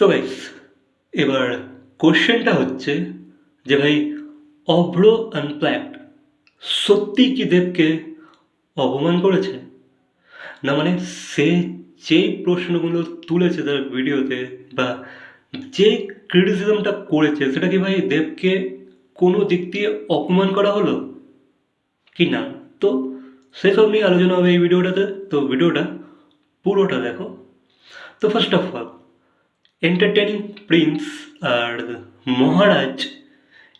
তো গাইস এবার কোশ্চেনটা হচ্ছে যে ভাই, অভ্র আনপ্ল্যাকড সত্যি কি দেবকে অপমান করেছে? না মানে সে যেই প্রশ্নগুলো তুলেছে তার ভিডিওতে বা যে ক্রিটিসিজমটা করেছে, সেটা কি ভাই দেবকে কোনো দিক দিয়ে অপমান করা হলো? কি না? তো সেসব নিয়ে আলোচনা হবে এই ভিডিওটাতে। তো ভিডিওটা পুরোটা দেখো। তো first of all entertaining Prince আর মহারাজ,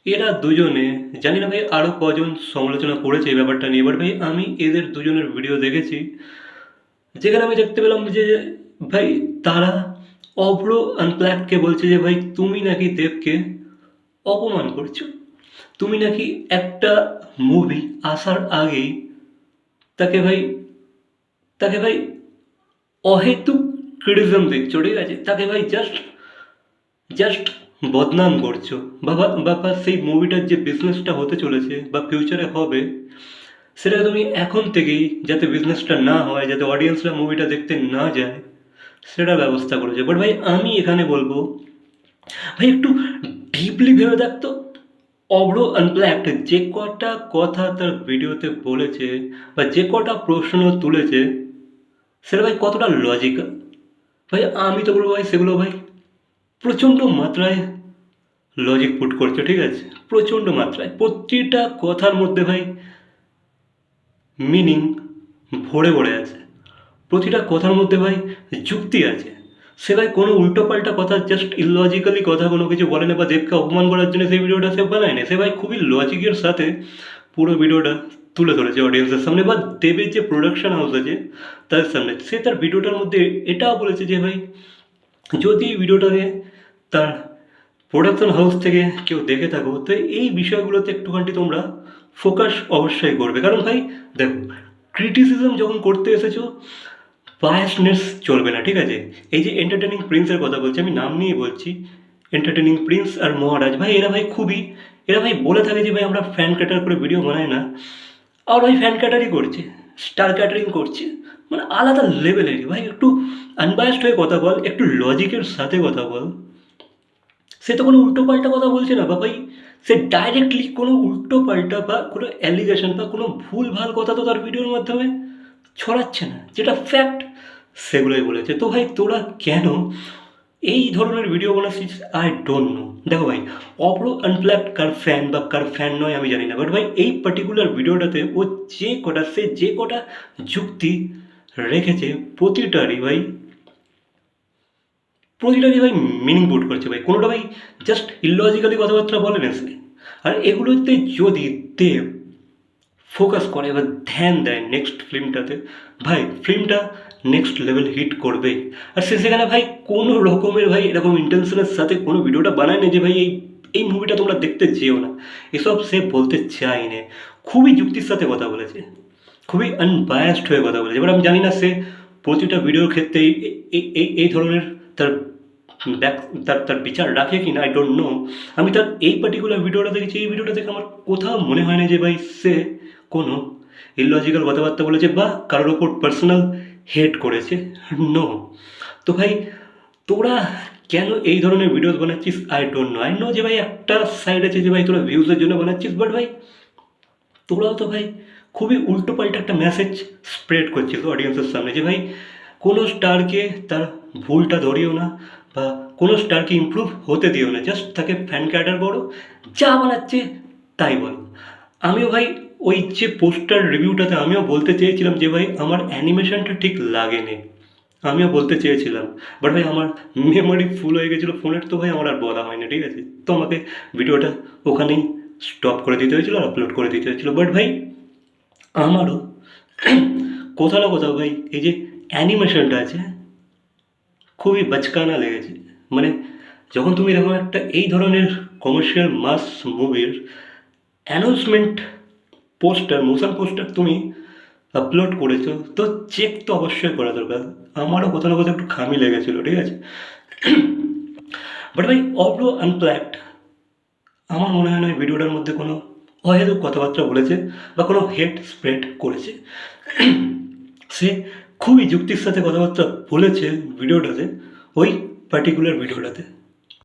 এরা দুজনে, জানি না ভাই আরও কজন সমালোচনা করেছে এই ব্যাপারটা নিয়ে এবার ভাই আমি এদের দুজনের ভিডিও দেখেছি, যেখানে আমি দেখতে পেলাম যে, ভাই তারা অভ্র আনপ্ল্যাককে বলছে যে, ভাই তুমি নাকি দেবকে অপমান করছ, তুমি নাকি একটা মুভি আসার আগেই তাকে ভাই তাকে ভাই অহেতুক ক্রিটিজম দিচ্ছ, ঠিক আছে? তাকে ভাই জাস্ট জাস্ট বদনাম করছ। বাবা বাবা, সেই মুভিটার যে বিজনেসটা হতে চলেছে বা ফিউচারে হবে, সেটা তুমি এখন থেকেই যাতে বিজনেসটা না হয়, যাতে অডিয়েন্সরা মুভিটা দেখতে না যায়, সেটা ব্যবস্থা করেছে। বাট ভাই, আমি এখানে বলব, ভাই, একটু ডিপলি ভেবে দেখতো অব্র আনপ্ল্যাক্ট যে কটা কথা তার ভিডিওতে বলেছে বা যে কটা প্রশ্ন তুলেছে, সেটা ভাই কতটা লজিক্যাল ভাই, আমি তো বলব ভাই, সেগুলো ভাই প্রচণ্ড মাত্রায় লজিক পুট করছে, ঠিক আছে? প্রচণ্ড মাত্রায়। প্রতিটা কথার মধ্যে ভাই মিনিং ভরে ভরে আছে। প্রতিটা কথার মধ্যে ভাই যুক্তি আছে। সে ভাই কোনো উল্টোপাল্টা কথা জাস্ট ইললজিক্যালি কথা কোনো কিছু বলে না বা দেবকে অপমান করার জন্য সেই ভিডিওটা সে বানায় না। সে ভাই খুবই লজিকের সাথে পুরো ভিডিওটা তুলে ধরেছে অডিয়েন্সের সামনে বা দেবের যে প্রোডাকশন হাউস আছে তাদের সামনে। সে তার ভিডিওটার মধ্যে এটাও বলেছে যে ভাই, যদি ভিডিওটাকে তার প্রোডাকশন হাউস থেকে কেউ দেখে থাকো, তো এই বিষয়গুলোতে একটুখানি তোমরা ফোকাস অবশ্যই করবে। কারণ ভাই, দেখো ক্রিটিসিজম যখন করতে এসেছ বায়াসনেস চলবে না, ঠিক আছে? এই যে এন্টারটেনিং প্রিন্সের কথা বলছি, আমি নাম নিয়ে বলছি এন্টারটেনিং প্রিন্স আর মহারাজ, ভাই, এরা ভাই খুবই, এরা ভাই বলে থাকে যে ভাই, আমরা ফ্যান ক্যাটার করে ভিডিও বানাই না। আর ভাই ফ্যান ক্যাটারিং করছে স্টার ক্যাটারিং করছে মানে আলাদা লেভেলেরই ভাই, একটু আনবায়াসড হয়ে কথা বল, একটু লজিকের সাথে কথা বল। সে তো কোনো উল্টো পাল্টা কথা বলছে না বা ভাই। সে ডাইরেক্টলি কোনো উল্টো পাল্টা বা কোনো অ্যালিগেশন বা কোনো ভুল ভালো কথা তো তার ভিডিওর মাধ্যমে ছড়াচ্ছে না, যেটা ফ্যাক্ট সেগুলোই বলেছে। তো ভাই, তোরা কেন এই ধরনের ভিডিও বানাচ্ছিস আই ডোন্ট নো দেখো ভাই অপ্রো আনপ্ল্যাক্ট কার ফ্যান বা কার ফ্যান নয়, আমি জানি না। বাট ভাই, এই পার্টিকুলার ভিডিওটাতে ও যে কটা, সে যে কটা যুক্তি রেখেছে, প্রতিটারই ভাই প্রতিটারই ভাই মিনিং বুট করছে ভাই। কোনোটা ভাই জাস্ট ইললজিক্যালি কথাবার্তা বলে না আর এগুলোতে যদি দেব ফোকাস করে এবার ধ্যান দেয় নেক্সট ফিল্মটাতে ভাই ফিল্মটা নেক্সট লেভেল হিট করবেই আর সে সেখানে ভাই কোনো রকমের ভাই এরকম ইন্টেনশনের সাথে কোনো ভিডিওটা বানায় না যে ভাই এই এই মুভিটা তোমরা দেখতে যেও না। এসব সে বলতে চাই না। খুবই যুক্তির সাথে কথা বলেছে। খুবই আনবায়াসড হয়ে কথা বলেছে। এবার আমি জানি না সে প্রতিটা ভিডিওর ক্ষেত্রে এই এই ধরনের তার ব্যাক তার তার বিচার রাখে কি না আই ডোন্ট নো আমি তার এই পার্টিকুলার ভিডিওটা দেখেছি, এই ভিডিওটা দেখে আমার কোথাও মনে হয় না যে ভাই সে কোনো ইললজিক্যাল কথাবার্তা বলেছে বা কারোর ওপর পার্সোনাল হেট করেছে? নো তো ভাই, তোরা কেন এই ধরনের videos বানাচ্ছিস? I don't know I know যে ভাই একটা সাইড আছে যে ভাই তোরা ভিউজের জন্য বানাচ্ছিস বাট ভাই, তোরাও তো ভাই খুবই উল্টো পাল্টা একটা মেসেজ স্প্রেড করছিস অডিয়েন্সের সামনে যে ভাই, কোনো স্টারকে তার ভুলটা ধরিও না বা কোনো স্টারকে ইমপ্রুভ হতে দিও না। জাস্ট তাকে ফ্যান ক্যাডার করো যা বানাচ্ছে তাই বলো। আমিও ভাই ওই যে পোস্টার রিভিউটাতে আমিও বলতে চেয়েছিলাম যে ভাই, আমার অ্যানিমেশনটা ঠিক লাগেনি। আমিও বলতে চেয়েছিলাম। বাট ভাই, আমার মেমোরি ফুল হয়ে গেছিল। ফোনের তো ভাই, আমার আর বলা হয়নি, ঠিক আছে? তো আমাকে ভিডিওটা ওখানেই স্টপ করে দিতে হয়েছিল আর আপলোড করে দিতে হয়েছিল। বাট ভাই, আমারও কোথাও না কোথাও ভাই, এই যে অ্যানিমেশনটা আছে খুবই বাচকানা লেগেছে। মানে যখন তুমি এরকম একটা এই ধরনের কমার্শিয়াল মাস মুভির অ্যানাউন্সমেন্ট পোস্টার মোশন পোস্টার তুমি আপলোড করেছ, তো চেক তো অবশ্যই করা দরকার। আমারও কোথাও না কোথাও একটু খামি লেগেছিলো, ঠিক আছে? বাট ভাই অব্র আনপ্ল্যাক্ট আমার মনে হয় না ভিডিওটার মধ্যে কোনো অহেতুক কথাবার্তা বলেছে বা কোনো হেড স্প্রেড করেছে। সে খুবই যুক্তির সাথে কথাবার্তা বলেছে ভিডিওটাতে, ওই পার্টিকুলার ভিডিওটাতে।